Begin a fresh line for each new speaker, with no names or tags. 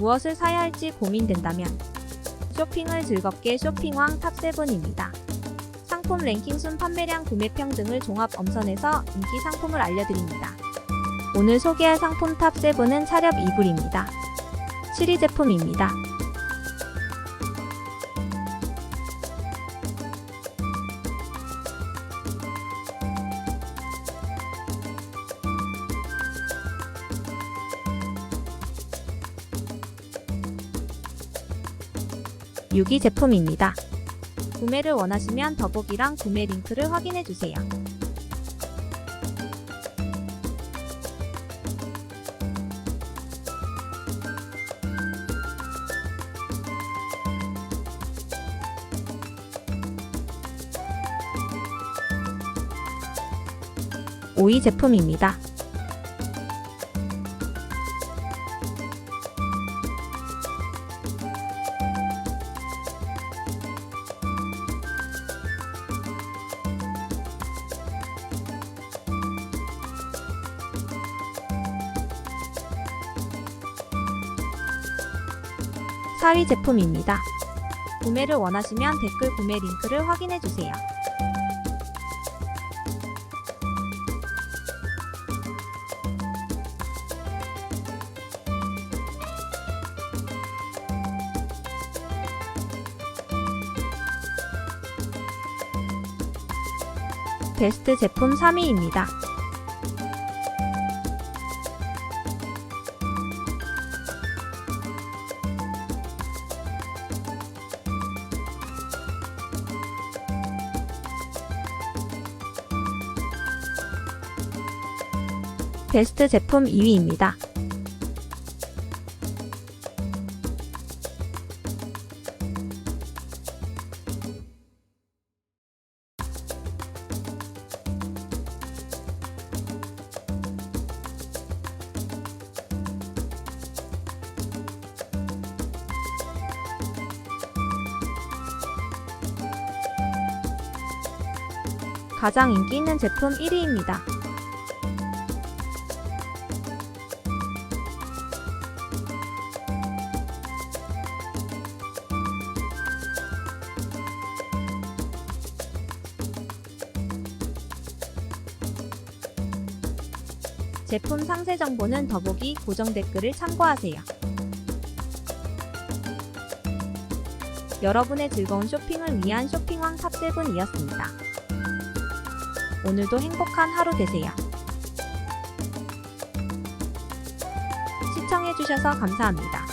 무엇을 사야 할지 고민된다면 쇼핑을 즐겁게 쇼핑왕 탑7입니다. 상품 랭킹 순 판매량 구매평 등을 종합 엄선해서 인기 상품을 알려드립니다. 오늘 소개할 상품 탑7은 차렵 이불입니다. 7위 제품입니다. 유기 제품입니다. 구매를 원하시면 더보기랑 구매 링크를 확인해 주세요. 오이 제품입니다. 사위 제품입니다. 구매를 원하시면 댓글 구매 링크를 확인해 주세요. 베스트 제품 3위입니다. 베스트 제품 2위입니다. 가장 인기 있는 제품 1위입니다. 제품 상세 정보는 더보기 고정 댓글을 참고하세요. 여러분의 즐거운 쇼핑을 위한 쇼핑왕 탑7이었습니다. 오늘도 행복한 하루 되세요. 시청해주셔서 감사합니다.